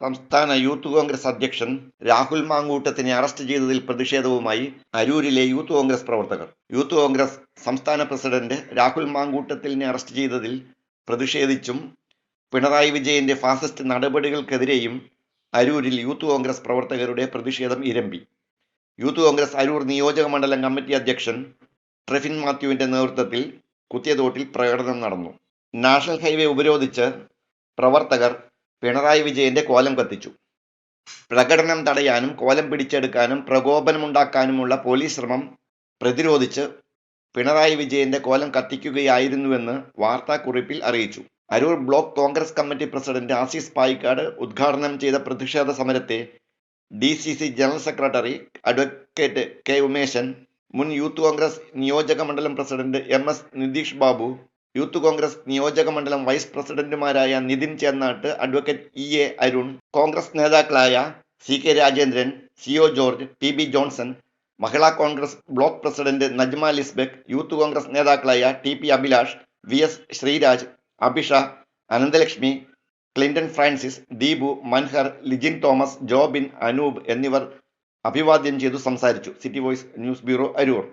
സംസ്ഥാന യൂത്ത് കോൺഗ്രസ് അധ്യക്ഷൻ രാഹുൽ മാങ്കൂട്ടത്തിനെ അറസ്റ്റ് ചെയ്തതിൽ പ്രതിഷേധവുമായി അരൂരിലെ യൂത്ത് കോൺഗ്രസ് പ്രവർത്തകർ. യൂത്ത് കോൺഗ്രസ് സംസ്ഥാന പ്രസിഡന്റ് രാഹുൽ മാങ്കൂട്ടത്തിനെ അറസ്റ്റ് ചെയ്തതിൽ പ്രതിഷേധിച്ചും പിണറായി വിജയന്റെ ഫാസിസ്റ്റ് നടപടികൾക്കെതിരെയും അരൂരിൽ യൂത്ത് കോൺഗ്രസ് പ്രവർത്തകരുടെ പ്രതിഷേധം ഇരമ്പി. യൂത്ത് കോൺഗ്രസ് അരൂർ നിയോജക മണ്ഡലം കമ്മിറ്റി അധ്യക്ഷൻ ട്രെഫിൻ മാത്യുവിന്റെ നേതൃത്വത്തിൽ കുത്തിയതോട്ടിൽ പ്രകടനം നടന്നു. നാഷണൽ ഹൈവേ ഉപരോധിച്ച് പ്രവർത്തകർ പിണറായി വിജയന്റെ കോലം കത്തിച്ചു. പ്രകടനം തടയാനും കോലം പിടിച്ചെടുക്കാനും പ്രകോപനമുണ്ടാക്കാനുമുള്ള പോലീസ് ശ്രമം പ്രതിരോധിച്ച് പിണറായി വിജയന്റെ കോലം കത്തിക്കുകയായിരുന്നുവെന്ന് വാർത്താക്കുറിപ്പിൽ അറിയിച്ചു. Aroor block Congress committee president Asis Payikkad ഉദ്ഘാടനം ചെയ്ത പ്രതിഷേധ സമരത്തെ D C C general secretary advocate K Umeshan മുൻ യൂത്ത് കോൺഗ്രസ് നിയോജക മണ്ഡലം president M S Nitheesh Babu youth Congress നിയോജക മണ്ഡലം വൈസ് പ്രസിഡന്റുമാരായ Nithin Chennatt advocate E A Arun Congress നേതാക്കളായ C K Rajendran C O George T B Johnson Mahila Congress block president Najma Lisbek youth Congress നേതാക്കളായ T P Abhilash V S Sreeraj Abhisha Ananthalakshmi Clinton Francis Deepu Manhar Lijin Thomas Jobin Anoop എന്നിവർ അഭിവാദ്യം ചെയ്തു സംസാരിച്ചു. City voice news bureau Aroor.